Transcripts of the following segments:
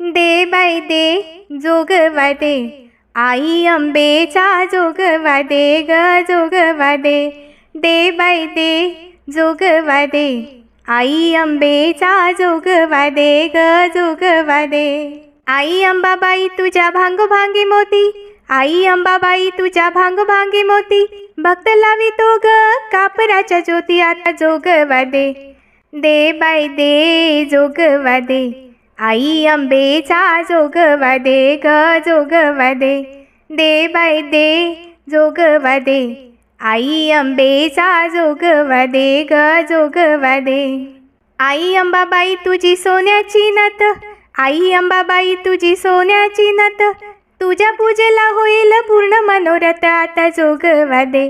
दे bye दे जोगवा दे आई अंबेचा जोगवा दे ग जोगवा दे दे bye दे जोगवा दे आई अंबेचा जोगवा दे ग जोगवा दे आई अंबाबाई तुझ्या भांग भांगी मोती. आई अंबाबाई तुझ्या भांग भांगी मोती. भक्त लावी तो ग कापराच्या ज्योती आता जोगवा दे दे बाय दे जोगवा दे आई अंबेचा जोगवा दे ग जोगवा दे दे बाय दे जोगवा दे आई अंबेचा जोगवा दे ग जोगवा दे आई अंबाबाई तुझी सोन्याची नथ आई अंबाबाई तुझी सोन्याची नथ तुझ्या पूजेला होईल पूर्ण मनोरथ आता जोगवा दे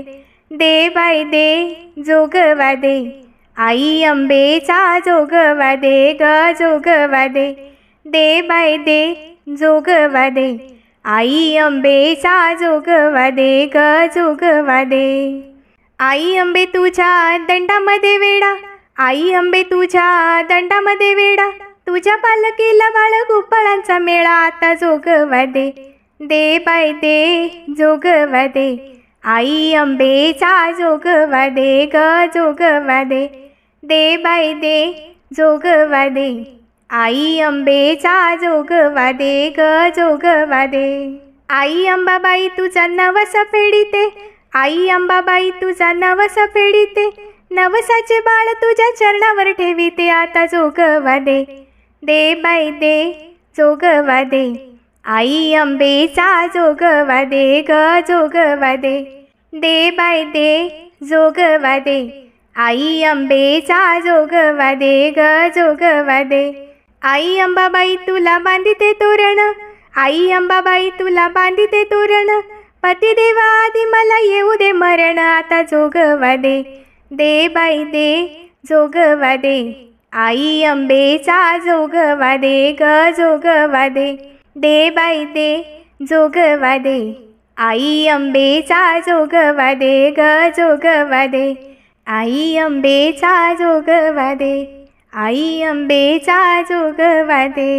दे बाय दे जोगवा दे आई अंबेचा जोगवा दे ग जोगवा दे दे बाय दे जोगवा दे आई अंबेचा जोगवा दे ग जोगवा दे आई अंबे तुझ्या दंडामध्ये वेडा. आई अंबे तुझ्या दंडामध्ये वेडा. तुझ्या पालकीला बाळ गोपाळांचा मेळा. आता जोगवा दे दे बाय दे जोगवा दे आई अंबेचा जोगवा दे ग जोगवा दे दे बाय दे जोगवा दे आई अंबेचा जोगवा दे ग जोगवा दे आई अंबाबाई तुझा नवस फेडीते. आई अंबाबाई तुझा नवस फेडीते. नवसाचे बाळ तुझ्या चरणावर ठेवीते. आता जोगवा दे दे बाय दे जोगवा दे आई अंबेचा जोगवा दे ग जोगवा दे दे बाय दे जोगवा दे आई अंबेचा जोगवा दे ग जोगवा दे आई अंबाबाई तुला बांधिते तोरण. आई अंबाबाई तुला बांधिते तोरण. पतिदेवा आधी मला येऊ दे मरण. आता जोगवा दे दे बाई दे जोगवा दे आई अंबेचा जोगवा दे ग जोगवा दे दे बाई दे जोगवा दे. आई अंबेचा जोगवा दे ग जोगवा दे. आई अंबेचा जोगवा दे आई अंबेचा जोगवा दे.